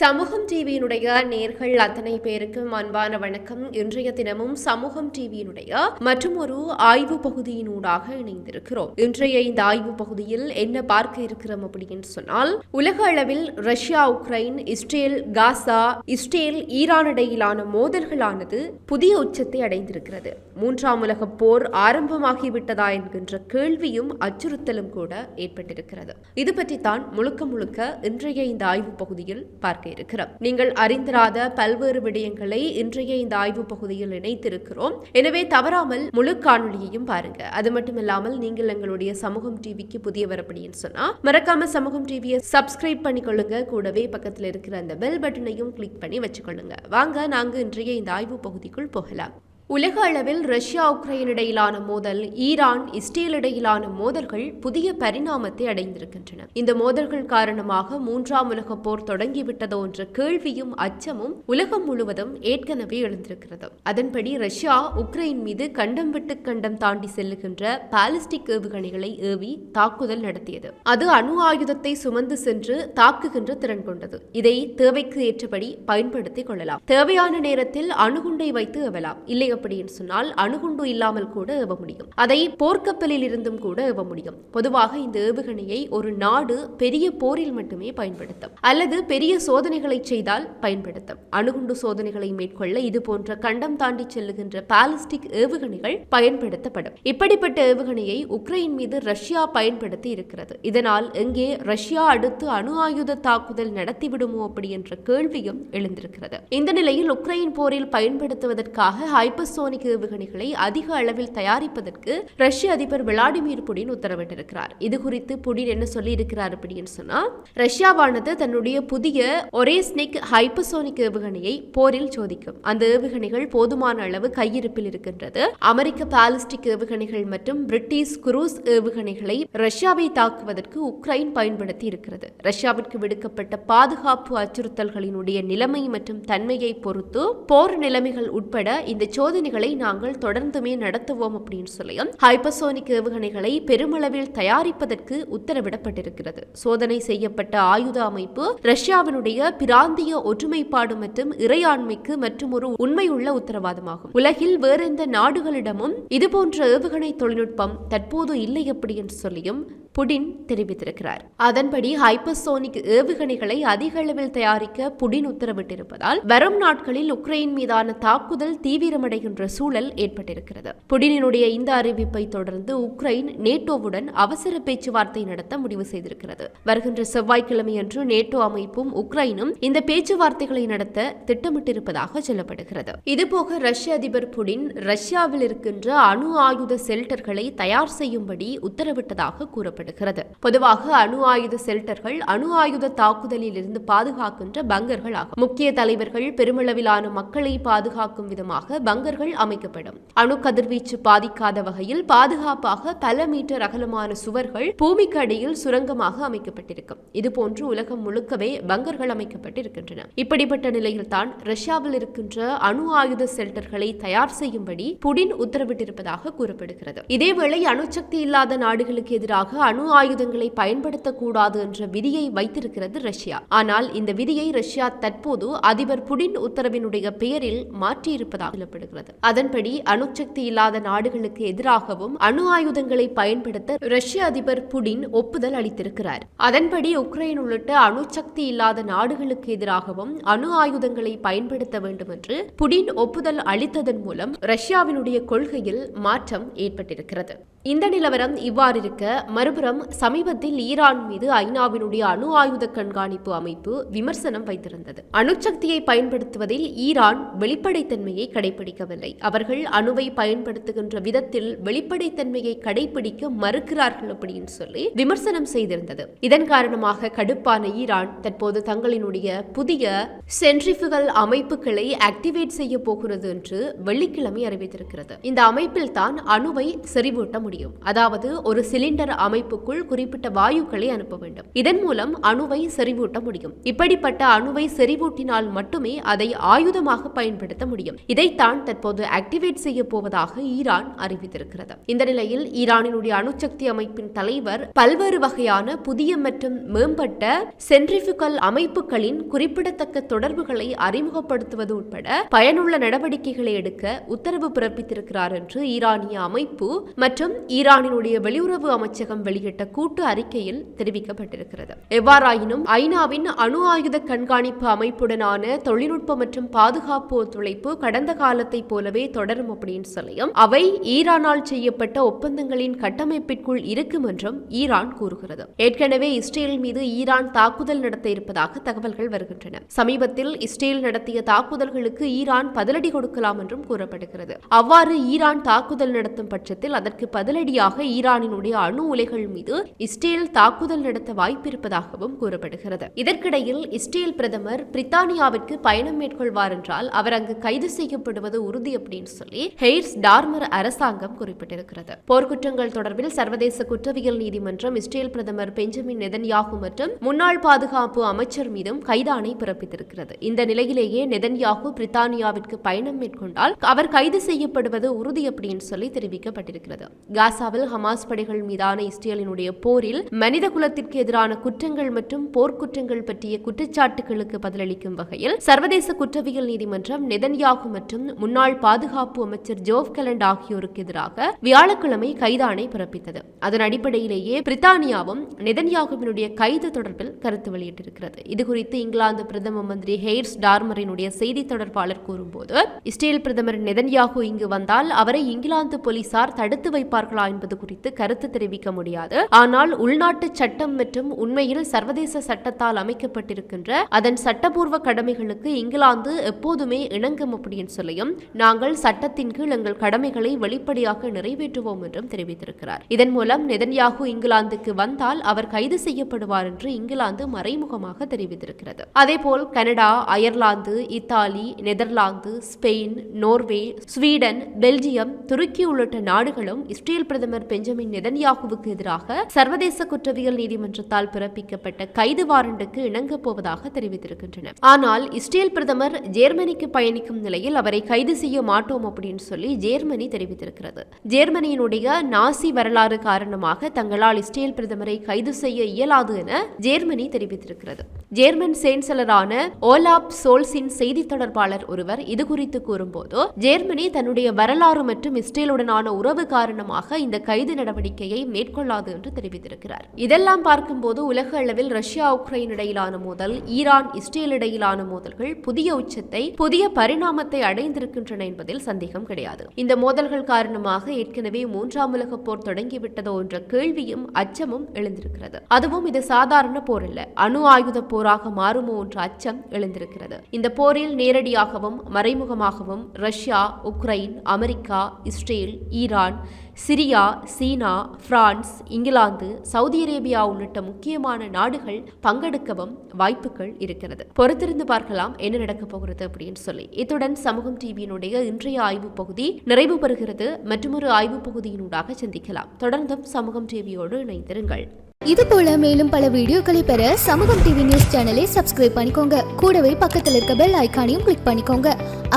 சமூகம் டிவியினுடைய நேர்கள் அத்தனை பேருக்கும் அன்பான வணக்கம். இன்றைய தினமும் சமூகம் டிவியினுடைய மற்றும் ஒரு ஆய்வு பகுதியினூடாக இணைந்திருக்கிறோம். இன்றைய இந்த ஆய்வு பகுதியில் என்ன பார்க்க இருக்கிறோம் அப்படின்னு சொன்னால் உலக அளவில் Russia Ukraine Israel Gaza Israel Iran இடையிலான மோதல்களானது புதிய உச்சத்தை அடைந்திருக்கிறது. மூன்றாம் உலக போர் ஆரம்பமாகிவிட்டதா என்கின்ற கேள்வியும் அச்சுறுத்தலும் கூட ஏற்பட்டிருக்கிறது. இது பற்றித்தான் முழுக்க முழுக்க இன்றைய இந்த ஆய்வு பகுதியில் பார்க்க இருக்கிறோம். நீங்கள் அறிந்திராத பல்வேறு விடயங்களை இன்றைய இந்த ஆய்வு பகுதியில் இணைத்திருக்கிறோம். எனவே தவறாமல் முழு காணொலியையும் பாருங்க. அது மட்டும் இல்லாமல் நீங்கள் எங்களுடைய சமூகம் டிவிக்கு புதியவர் அப்படின்னு சொன்னா மறக்காம சமூகம் டிவியை சப்ஸ்கிரைப் பண்ணிக்கொள்ளுங்க. கூடவே பக்கத்தில் இருக்கிற அந்த பெல் பட்டனையும் கிளிக் பண்ணி வச்சுக்கொள்ளுங்க. வாங்க நாங்க இன்றைய இந்த ஆய்வு பகுதிக்குள் போகலாம். உலக அளவில் ரஷ்யா உக்ரைன் இடையிலான மோதல் ஈரான் இஸ்ரேல் இடையிலான மோதல்கள் புதிய பரிணாமத்தை அடைந்திருக்கின்றன. இந்த மோதல்கள் காரணமாக மூன்றாம் உலக போர் தொடங்கிவிட்டதோ என்ற கேள்வியும் அச்சமும் உலகம் முழுவதும் ஏற்கனவே எழுந்திருக்கிறது. அதன்படி ரஷ்யா உக்ரைன் மீது கண்டம் விட்டு கண்டம் தாண்டி செல்லுகின்ற பாலிஸ்டிக் ஏவுகணைகளை ஏவி தாக்குதல் நடத்தியது. அது அணு ஆயுதத்தை சுமந்து சென்று தாக்குகின்ற திறன் கொண்டது. இதை தேவைக்கு ஏற்றபடி பயன்படுத்திக் கொள்ளலாம். தேவையான நேரத்தில் அணுகுண்டை வைத்து ஏவலாம். இல்லை அப்படின்னு சொன்னால் அணுகுண்டு இல்லாமல் கூட ஏவ முடியும். அதை போர்க்கப்பலில் இருந்தும் கூட ஏவ முடியும். பொதுவாக இந்த ஏவுகணையை ஒரு நாடு பெரிய போரில் மட்டுமே பயன்படுத்தும். அல்லது பெரிய சோதனைகளை செய்தால் பயன்படுத்தும். அணுகுண்டு சோதனைகளை மேற்கொள்ள இது போன்ற கண்டம் தாண்டி செல்லுகின்ற பாலிஸ்டிக் ஏவுகணைகள் பயன்படுத்தப்படும். இப்படிப்பட்ட ஏவுகணையை உக்ரைன் மீது ரஷ்யா பயன்படுத்தி இருக்கிறது. இதனால் எங்கே ரஷ்யா அடுத்து அணு ஆயுத தாக்குதல் நடத்திவிடுமோ அப்படி என்ற கேள்வியும் எழுந்திருக்கிறது. இந்த நிலையில் உக்ரைன் போரில் பயன்படுத்துவதற்காக ஹைப்பர்சோனிக் ஏவுகணைகளை அதிக அளவில் தயாரிப்பதற்கு ரஷ்ய அதிபர் விளாடிமிர் புடின் உத்தரவிட்டிருக்கிறார். இது குறித்து புடின் என்ன சொல்லியிருக்கிறார் அப்படின்னு சொன்னா ரஷ்யாவானது தன்னுடைய புதிய ஒரேஸ்னிக் ஹைப்பர்சோனிக் ஏவுகணையை போரில் சோதிக்கும். அந்த ஏவுகணைகள் போதுமான அளவு கையிருப்பில் இருக்கின்றது. அமெரிக்க பாலிஸ்டிக் ஏவுகணைகள் மற்றும் பிரிட்டிஷ் குரூஸ் ஏவுகணைகளை ரஷ்யாவை தாக்குவதற்கு உக்ரைன் பயன்படுத்தி இருக்கிறது. ரஷ்யாவிற்கு விடுக்கப்பட்ட பாதுகாப்பு அச்சுறுத்தல்களினுடைய நிலைமை மற்றும் தன்மையை பொறுத்து போர் நிலைமைகள் உட்பட இந்த சோதனை சோதனைகளை நாங்கள் தொடர்ந்துமே நடத்துவோம் அப்படின்னு சொல்லியும் ஹைப்பர்சோனிக் ஏவுகணைகளை பெருமளவில் தயாரிப்பதற்கு உத்தரவிடப்பட்டிருக்கிறது. சோதனை செய்யப்பட்ட ஆயுத அமைப்பு ரஷ்யாவினுடைய பிராந்திய ஒற்றுமைப்பாடு மற்றும் இறையாண்மைக்கு மற்றும் ஒரு உண்மையுள்ள உத்தரவாதமாகும். உலகில் வேறெந்த நாடுகளிடமும் இதுபோன்ற ஏவுகணை தொழில்நுட்பம் தற்போது இல்லை அப்படி என்று சொல்லியும் புடின் தெரிவித்திருக்கிறார். அதன்படி ஹைப்பர்சோனிக் ஏவுகணைகளை அதிக அளவில் தயாரிக்க புடின் உத்தரவிட்டிருப்பதால் வரும் நாட்களில் உக்ரைன் மீதான தாக்குதல் தீவிரமடைகின்ற சூழல் ஏற்பட்டிருக்கிறது. புடினினுடைய இந்த அறிவிப்பை தொடர்ந்து உக்ரைன் நேட்டோவுடன் அவசர பேச்சுவார்த்தை நடத்த முடிவு செய்திருக்கிறது. வருகின்ற செவ்வாய்க்கிழமையன்று நேட்டோ அமைப்பும் உக்ரைனும் இந்த பேச்சுவார்த்தைகளை நடத்த திட்டமிட்டிருப்பதாக சொல்லப்படுகிறது. இதுபோக ரஷ்ய அதிபர் புடின் ரஷ்யாவில் இருக்கின்ற அணு ஆயுத செல்டர்களை தயார் செய்யும்படி உத்தரவிட்டதாக கூறப்படுகிறது. கூறப்படுகிறது பொதுவாக அணு ஆயுத செல்டர்கள் அணு ஆயுத தாக்குதலில் இருந்து பாதுகாக்கின்ற பங்கர்கள் ஆகும் முக்கிய தலைவர்கள் பெருமளவிலான மக்களை பாதுகாக்கும் விதமாக பங்கர்கள் அமைக்கப்படும். அணு கதிர்வீச்சு பாதிக்காத வகையில் பாதுகாப்பாக பல மீட்டர் அகலமான சுவர்கள் பூமிக்கு அடியில் சுரங்கமாக அமைக்கப்பட்டிருக்கும். இதுபோன்று உலகம் முழுக்கவே பங்கர்கள் அமைக்கப்பட்டிருக்கின்றன. இப்படிப்பட்ட நிலையில்தான் ரஷ்யாவில் இருக்கின்ற அணு ஆயுத செல்டர்களை தயார் செய்யும்படி புடின் உத்தரவிட்டிருப்பதாக கூறப்படுகிறது. இதேவேளை அணுசக்தி இல்லாத நாடுகளுக்கு எதிராக அணு ஆயுதங்களை பயன்படுத்தக்கூடாது என்ற விதியை வைத்திருக்கிறது ரஷ்யா. ஆனால் இந்த விதியை ரஷ்யா தற்போது அதிபர் புடின் உத்தரவினுடைய பெயரில் மாற்றியிருப்பதாக சொல்லப்படுகிறது. அதன்படி அணுசக்தி இல்லாத நாடுகளுக்கு எதிராகவும் அணு ஆயுதங்களை பயன்படுத்த ரஷ்ய அதிபர் புடின் ஒப்புதல் அளித்திருக்கிறார். அதன்படி உக்ரைன் உள்ளிட்ட அணுசக்தி இல்லாத நாடுகளுக்கு எதிராகவும் அணு ஆயுதங்களை பயன்படுத்த வேண்டும் என்று புடின் ஒப்புதல் அளித்ததன் மூலம் ரஷ்யாவினுடைய கொள்கையில் மாற்றம் ஏற்பட்டிருக்கிறது. இந்த நிலவரம் இவ்வாறு இருக்க மறுபுறம் சமீபத்தில் ஈரான் மீது ஐநாவினுடைய அணு ஆயுத கண்காணிப்பு அமைப்பு விமர்சனம் வைத்திருந்தது. அணுசக்தியை பயன்படுத்துவதில் ஈரான் வெளிப்படைத்தன்மையை கடைபிடிக்கவில்லை அவர்கள் அணுவை பயன்படுத்துகின்ற விதத்தில் வெளிப்படைத்தன்மையை கடைபிடிக்க மறுக்கிறார்கள் அப்படின்னு சொல்லி விமர்சனம் செய்திருந்தது. இதன் காரணமாக கடுப்பான ஈரான் தற்போது தங்களினுடைய புதிய சென்ட்ரிஃபுகல் அமைப்புகளை ஆக்டிவேட் செய்ய போகிறது என்று வெள்ளிக்கிழமை அறிவித்திருக்கிறது. இந்த அமைப்பில் தான் அணுவை செறிவூட்ட முடியும். அதாவது ஒரு சிலிண்டர் அமைப்புக்குள் குறிப்பிட்ட வாயுக்களை அனுப்ப வேண்டும். இதன் மூலம் அணுவை செறிவூட்ட முடியும். இப்படிப்பட்ட அணுவை செறிவூட்டினால் மட்டுமே அதை ஆயுதமாக பயன்படுத்த முடியும். இதைத்தான் தற்போது ஆக்டிவேட் செய்ய போவதாக ஈரான் அறிவித்திருக்கிறது. இந்த நிலையில் ஈரானினுடைய அணுசக்தி அமைப்பின் தலைவர் பல்வேறு வகையான புதிய மற்றும் மேம்பட்ட சென்ட்ரிஃபிகல் அமைப்புகளின் குறிப்பிடத்தக்க தொடர்புகளை அறிமுகப்படுத்துவது உட்பட பயனுள்ள நடவடிக்கைகளை எடுக்க உத்தரவு பிறப்பித்திருக்கிறார் என்று ஈரானிய அமைப்பு மற்றும் ஈரானினுடைய வெளியுறவு அமைச்சகம் வெளியிட்ட கூட்டு அறிக்கையில் தெரிவிக்கப்பட்டிருக்கிறது. எவ்வாறாயினும் ஐநாவின் அணு ஆயுத கண்காணிப்பு அமைப்புடனான தொழில்நுட்ப மற்றும் பாதுகாப்பு ஒத்துழைப்பு கடந்த காலத்தைப் போலவே தொடரும் அப்படின்னு சொல்லியும் அவை ஈரானால் செய்யப்பட்ட ஒப்பந்தங்களின் கட்டமைப்பிற்குள் இருக்கும் என்றும் ஈரான் கூறுகிறது. ஏற்கனவே இஸ்ரேல் மீது ஈரான் தாக்குதல் நடத்த இருப்பதாக தகவல்கள் வருகின்றன. சமீபத்தில் இஸ்ரேல் நடத்திய தாக்குதல்களுக்கு ஈரான் பதிலடி கொடுக்கலாம் என்றும் கூறப்படுகிறது. அவ்வாறு ஈரான் தாக்குதல் நடத்தும் பட்சத்தில் அதற்கு முதலடியாக ஈரானினுடைய அணு உலைகள் மீது இஸ்ரேல் தாக்குதல் நடத்த வாய்ப்பிருப்பதாகவும் கூறப்படுகிறது. இதற்கிடையில் இஸ்ரேல் பிரதமர் பிரித்தானியாவிற்கு பயணம் மேற்கொள்வார் என்றால் அவர் அங்கு கைது செய்யப்படுவது உறுதி அப்படின்னு சொல்லி ஹெய்ர்ஸ் டார்மர் அரசாங்கம் குறிப்பிட்டிருக்கிறது. போர்க்குற்றங்கள் தொடர்பில் சர்வதேச குற்றவியல் நீதிமன்றம் இஸ்ரேல் பிரதமர் பெஞ்சமின் நெதன்யாகு மற்றும் முன்னாள் பாதுகாப்பு அமைச்சர் மீதும் கைதானை பிறப்பித்திருக்கிறது. இந்த நிலையிலேயே நெதன்யாகு பிரித்தானியாவிற்கு பயணம் மேற்கொண்டால் அவர் கைது செய்யப்படுவது உறுதி அப்படின்னு சொல்லி தெரிவிக்கப்பட்டிருக்கிறது. காசாவில் ஹமாஸ் படைகள் மீதான இஸ்ரேலினுடைய போரில் மனித குலத்திற்கு எதிரான குற்றங்கள் மற்றும் போர்க்குற்றங்கள் பற்றிய குற்றச்சாட்டுகளுக்கு பதிலளிக்கும் வகையில் சர்வதேச குற்றவியல் நீதிமன்றம் நெதன்யாகு மற்றும் முன்னாள் பாதுகாப்பு அமைச்சர் ஜோவ் கலண்ட் ஆகியோருக்கு எதிராக வியாழக்கிழமை கைதாணை பிறப்பித்தது. அதன் அடிப்படையிலேயே பிரித்தானியாவும் நெதன்யாகுவினுடைய கைது தொடர்பில் கருத்து வெளியிட்டிருக்கிறது. இதுகுறித்து இங்கிலாந்து பிரதம மந்திரி ஹெய்ர்ஸ் டார்மரினுடைய செய்தி தொடர்பாளர் கூறும்போது இஸ்ரேல் பிரதமர் நெதன்யாகு இங்கு வந்தால் அவரை இங்கிலாந்து போலீசார் தடுத்து வைப்பார்கள் என்பது குறித்து கருத்து தெரிவிக்க முடியாது. ஆனால் உள்நாட்டு சட்டம் மற்றும் உண்மையில் சர்வதேச சட்டத்தால் அமைக்கப்பட்டிருக்கின்ற அதன் சட்டபூர்வ கடமைகளுக்கு இங்கிலாந்து எப்போதுமே இணங்கும் அப்படின்னு சொல்லியும் நாங்கள் சட்டத்தின் கீழ் எங்கள் கடமைகளை வெளிப்படையாக நிறைவேற்றுவோம் என்றும் தெரிவித்திருக்கிறார். இதன் மூலம் நெதன்யாகு இங்கிலாந்துக்கு வந்தால் அவர் கைது செய்யப்படுவார் என்று இங்கிலாந்து மறைமுகமாக தெரிவித்திருக்கிறது. அதேபோல் Canada Ireland Italy Netherlands Spain Norway Sweden Belgium Turkey உள்ளிட்ட நாடுகளும் இஸ்ரேல் இஸ்ரேல் பிரதமர் பெஞ்சமின் நெதன்யாகுவுக்கு எதிராக சர்வதேச குற்றவியல் நீதிமன்றத்தால் பிறப்பிக்கப்பட்ட கைது வாரண்டுக்கு இணங்கப் போவதாக தெரிவித்திருக்கின்றனர் ஆனால் இஸ்ரேல் பிரதமர் ஜேர்மனிக்கு பயணிக்கும் நிலையில் அவரை கைது செய்ய மாட்டோம் அப்படின்னு சொல்லி ஜேர்மனி தெரிவித்திருக்கிறது. ஜேர்மனியினுடைய நாசி வரலாறு காரணமாக தங்களால் இஸ்ரேல் பிரதமரை கைது செய்ய இயலாது என ஜேர்மனி தெரிவித்திருக்கிறது. ஜேர்மன் சேன்சலரான ஓலாப் சோல்ஸின் செய்தி தொடர்பாளர் ஒருவர் இதுகுறித்து கூறும்போது ஜேர்மனி தன்னுடைய வரலாறு மற்றும் இஸ்ரேலுடனான உறவு காரணமாக இந்த கைது நடவடிக்கையை மேற்கொள்ளாது என்று தெரிவித்திருக்கிறார். இதெல்லாம் பார்க்கும்போது உலக அளவில் ரஷ்யா உக்ரைன் இடையிலான மோதல் ஈரான் இஸ்ரேல் இடையிலான மோதல்கள் புதிய உச்சத்தை புதிய பரிணாமத்தை அடைந்திருக்கின்றன என்பதில் சந்தேகம் கிடையாது. இந்த மோதல்கள் காரணமாக ஏற்கனவே மூன்றாம் உலக போர் தொடங்கிவிட்டதோ என்ற கேள்வியும் அச்சமும் எழுந்திருக்கிறது. அதுவும் இது சாதாரண போர் அல்ல அணு ஆயுத போராக மாறுமோ என்ற அச்சம் எழுந்திருக்கிறது. இந்த போரில் நேரடியாகவும் மறைமுகமாகவும் Russia Ukraine America Israel Iran Syria China France England Saudi Arabia உள்ளிட்ட முக்கியமான நாடுகள் பங்கெடுக்கவும் வாய்ப்புகள் இருக்கிறது. பொறுத்திருந்து பார்க்கலாம் என்ன நடக்கப் போகிறது அப்படின்னு சொல்லி. இத்துடன் சமூகம் டிவியினுடைய இன்றைய ஆய்வு பகுதி நிறைவு பெறுகிறது. மற்றொரு ஆய்வு பகுதியினூடாக சந்திக்கலாம். தொடர்ந்தும் சமூகம் டிவியோடு இணைந்திருங்கள். இது போல மேலும் பல வீடியோக்களை பெற சமூகம் டிவி நியூஸ் சேனலை சப்ஸ்கிரைப் பண்ணிக்கோங்க. கூடவே பக்கத்தில் இருக்க பெல் ஐக்கானையும் கிளிக் பண்ணிக்கோங்க.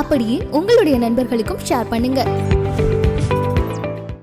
அப்படியே உங்களுடைய நண்பர்களுக்கும் ஷேர் பண்ணுங்க.